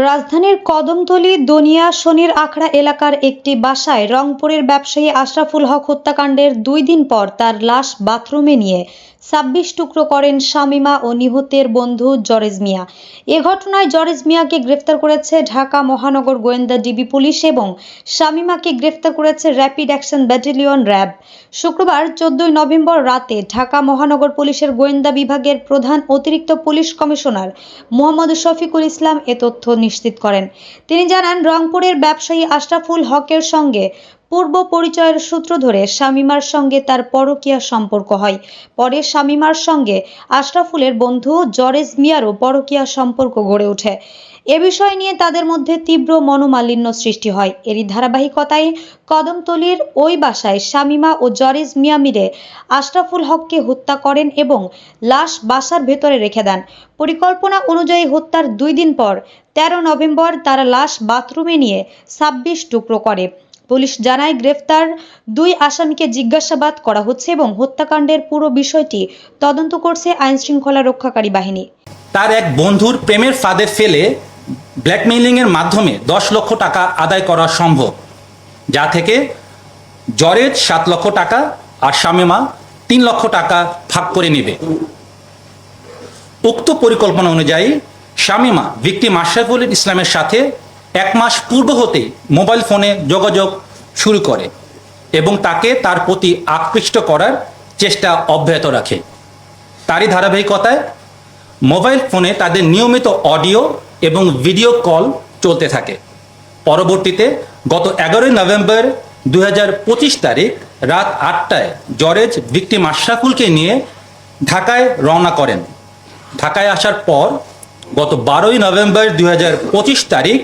রাজধানীর কদমতলী, দনিয়া, শনির আখড়া এলাকার একটি বাসায় রংপুরের ব্যবসায়ী আশরাফুল হক হত্যাকাণ্ডের দুই দিন পর তার লাশ বাথরুমে নিয়ে ছাব্বিশ টুকরো করেন শামিমা ও নিহতের বন্ধু জরেজ মিয়া। এ ঘটনায় জরেজ মিয়াকে গ্রেফতার করেছে ঢাকা মহানগর গোয়েন্দা ডিবি পুলিশ এবং শামিমাকে গ্রেফতার করেছে র্যাপিড অ্যাকশন ব্যাটালিয়ন র্যাব। শুক্রবার চোদ্দই নভেম্বর রাতে ঢাকা মহানগর পুলিশের গোয়েন্দা বিভাগের প্রধান অতিরিক্ত পুলিশ কমিশনার মোহাম্মদ শফিকুল ইসলাম এ তথ্য নিশ্চিত করেন। তিনি জানান, রংপুরের ব্যবসায়ী আশরাফুল হকের সঙ্গে পূর্ব পরিচয়ের সূত্র ধরে শামিমার সঙ্গে তার পরকীয়া সম্পর্ক হয়। পরে শামিমার সঙ্গে আশরাফুলের বন্ধু জরেজ মিয়ারও পরকীয়া সম্পর্ক গড়ে ওঠে। এ বিষয় নিয়ে তাদের মধ্যে তীব্র মনোমালিন্য সৃষ্টি হয়। এরই ধারাবাহিকতায় কদমতলীর ওই বাসায় শামিমা ও জরেজ মিয়া মিলে আশরাফুল হককে হত্যা করেন এবং লাশ বাসার ভেতরে রেখে দেন। পরিকল্পনা অনুযায়ী হত্যার দুই দিন পর, তেরো নভেম্বর তারা লাশ বাথরুমে নিয়ে ছাব্বিশ টুকরো করে। পুলিশ জানায়, গ্রেফতার দুই আসামিকে জিজ্ঞাসাবাদ করা হচ্ছে এবং হত্যাকাণ্ডের পুরো বিষয়টি তদন্ত করছে আইনশৃঙ্খলা রক্ষাকারী বাহিনী। তার এক বন্ধুর প্রেমের ফাঁদে ফেলে ব্ল্যাকমেইলিংয়ের মাধ্যমে দশ লক্ষ টাকা আদায় করা সম্ভব, যা থেকে জরেজ সাত লক্ষ টাকা আর শামিমা তিন লক্ষ টাকা ভাগ করে নেবে। উক্ত পরিকল্পনা অনুযায়ী শামিমা ভিক্টিম আশরাফুল ইসলামের সাথে এক মাস পূর্ব হতে মোবাইল ফোনে যোগাযোগ শুরু করে এবং তাকে তার প্রতি আকৃষ্ট করার চেষ্টা অব্যাহত রাখে। তারই ধারাবাহিকতায় মোবাইল ফোনে তাদের নিয়মিত অডিও এবং ভিডিও কল চলতে থাকে। পরবর্তীতে গত এগারোই নভেম্বর দু হাজার পঁচিশ তারিখ রাত আটটায় জরেজ ভিক্টিম আশরাফুলকে নিয়ে ঢাকায় রওনা করেন। ঢাকায় আসার পর গত বারোই নভেম্বর দুই হাজার পঁচিশ তারিখ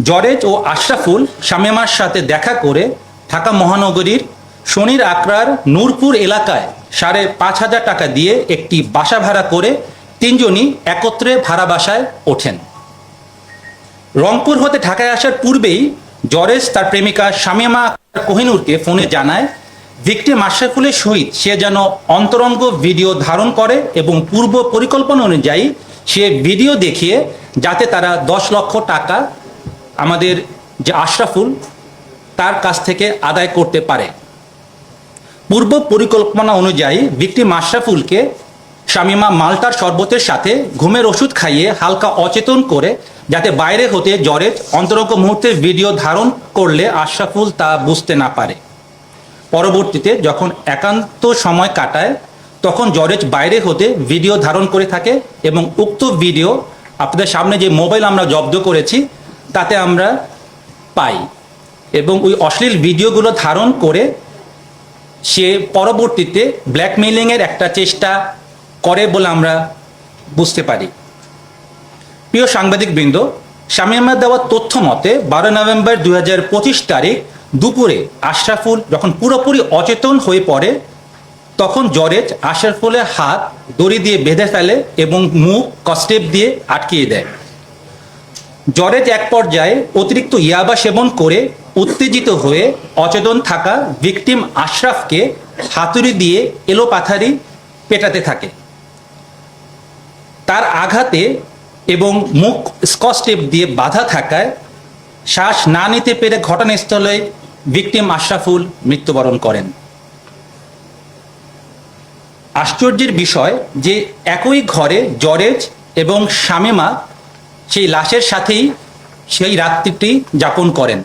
জরেজ ও আশরাফুল শামিমার সাথে দেখা করে ঢাকা মহানগরীর শনির আকরার নূরপুর এলাকায় সাড়ে পাঁচ হাজার টাকা দিয়ে একটি বাসা ভাড়া করে তিনজনই একত্রে ভাড়া বাসায় ওঠেন। রংপুর হতে ঢাকায় আসার পূর্বেই জরেজ তার প্রেমিকা শামিমা কোহিনুরকে ফোনে জানায় ভিক্টিম আশরাফুলের সহিত সে যেন অন্তরঙ্গ ভিডিও ধারণ করে এবং পূর্ব পরিকল্পনা অনুযায়ী সে ভিডিও দেখিয়ে যাতে তারা দশ লক্ষ টাকা আমাদের যে আশরাফুল, তার কাছ থেকে আদায় করতে পারে। পূর্ব পরিকল্পনা অনুযায়ী ভিক্টিম আশরাফুলকে শামিমা মালটার শরবতের সাথে ঘুমের ওষুধ খাইয়ে হালকা অচেতন করে যাতে বাইরে হতে জ্বরের অন্তরঙ্গ মুহূর্তে ভিডিও ধারণ করলে আশরাফুল তা বুঝতে না পারে। পরবর্তীতে যখন একান্ত সময় কাটায়, তখন জরেজ বাইরে হতে ভিডিও ধারণ করে থাকে এবং উক্ত ভিডিও আপনাদের সামনে যে মোবাইল আমরা জব্দ করেছি তাতে আমরা পাই। এবং ওই অশ্লীল ভিডিওগুলো ধারণ করে সে পরবর্তীতে ব্ল্যাকমেইলিংয়ের একটা চেষ্টা করে বলে আমরা বুঝতে পারি। প্রিয় সাংবাদিকবৃন্দ শামিমার দেওয়া তথ্য মতে, বারো নভেম্বর দু হাজার পঁচিশ তারিখ দুপুরে আশরাফুল যখন পুরোপুরি অচেতন হয়ে পড়ে, তখন জরেজ আশরাফুলের হাত দড়ি দিয়ে বেঁধে ফেলে এবং মুখ কস্টেপ দিয়ে আটকিয়ে দেয়। জরেজ এক পর্যায়ে অতিরিক্ত ইয়াবা সেবন করে উত্তেজিত হয়ে অচেতন থাকা ভিকটিম আশরাফকে হাতুড়ি দিয়ে এলোপাথারি পেটাতে থাকে। তার আঘাতে এবং মুখ স্কচ টেপ দিয়ে বাধা থাকায় শ্বাস না নিতে পেরে ঘটনাস্থলে ভিকটিম আশরাফুল মৃত্যুবরণ করেন। আশ্চর্যের বিষয় যে একই ঘরে জরেজ এবং শামিমা সেই লাশের সাথেই সেই রাত্রিটি যাপন করেন।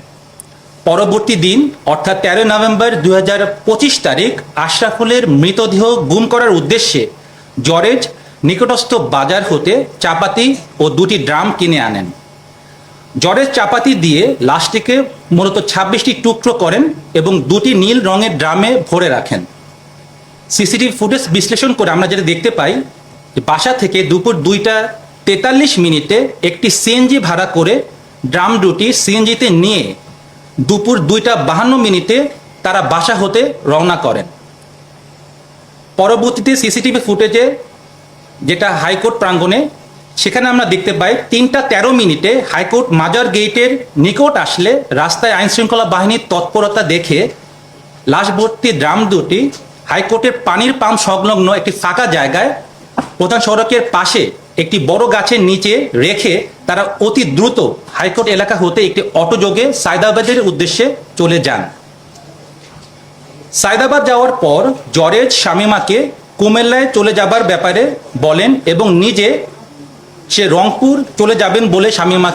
পরবর্তী দিন, অর্থাৎ তেরো নভেম্বর দু হাজার পঁচিশ তারিখ আশরাফুলের মৃতদেহ গুম করার উদ্দেশ্যে জরেজ নিকটস্থ বাজার হতে চাপাতি ও দুটি ড্রাম কিনে আনেন। জরেজ চাপাতি দিয়ে লাশটিকে মূলত ছাব্বিশটি টুকরো করেন এবং দুটি নীল রঙের ড্রামে ভরে রাখেন। সিসিটিভি ফুটেজ বিশ্লেষণ করে আমরা যেটা দেখতে পাই বাসা থেকে দুপুর দুইটা তেতাল্লিশ মিনিটে একটি সিএনজি ভাড়া করে ড্রাম দুটি সিএনজিতে নিয়ে দুপুর দুইটা বাহান্ন মিনিটে তারা বাসা হতে রওনা করেন। পরবর্তীতে সিসিটিভি ফুটেজে যেটা হাইকোর্ট প্রাঙ্গণে, সেখানে আমরা দেখতে পাই তিনটা তেরো মিনিটে হাইকোর্ট মাজার গেটের নিকট আসলে রাস্তায় আইনশৃঙ্খলা বাহিনীর তৎপরতা দেখে লাশ ভর্তি ড্রাম দুটি হাইকোর্টের পানির পাম্প সংলগ্ন একটি ফাঁকা জায়গায় প্রধান সড়কের পাশে একটি বড় গাছের নিচে রেখে তারা অতি দ্রুত হাইকোর্ট এলাকা হতে একটি অটোযোগে সায়দাবাদের উদ্দেশ্যে চলে যান। সায়দাবাদ যাওয়ার পর জরেজ শামিমাকে কুমেল্লায় চলে যাবার ব্যাপারে বলেন এবং নিজে সে রংপুর চলে যাবেন বলে শামিমা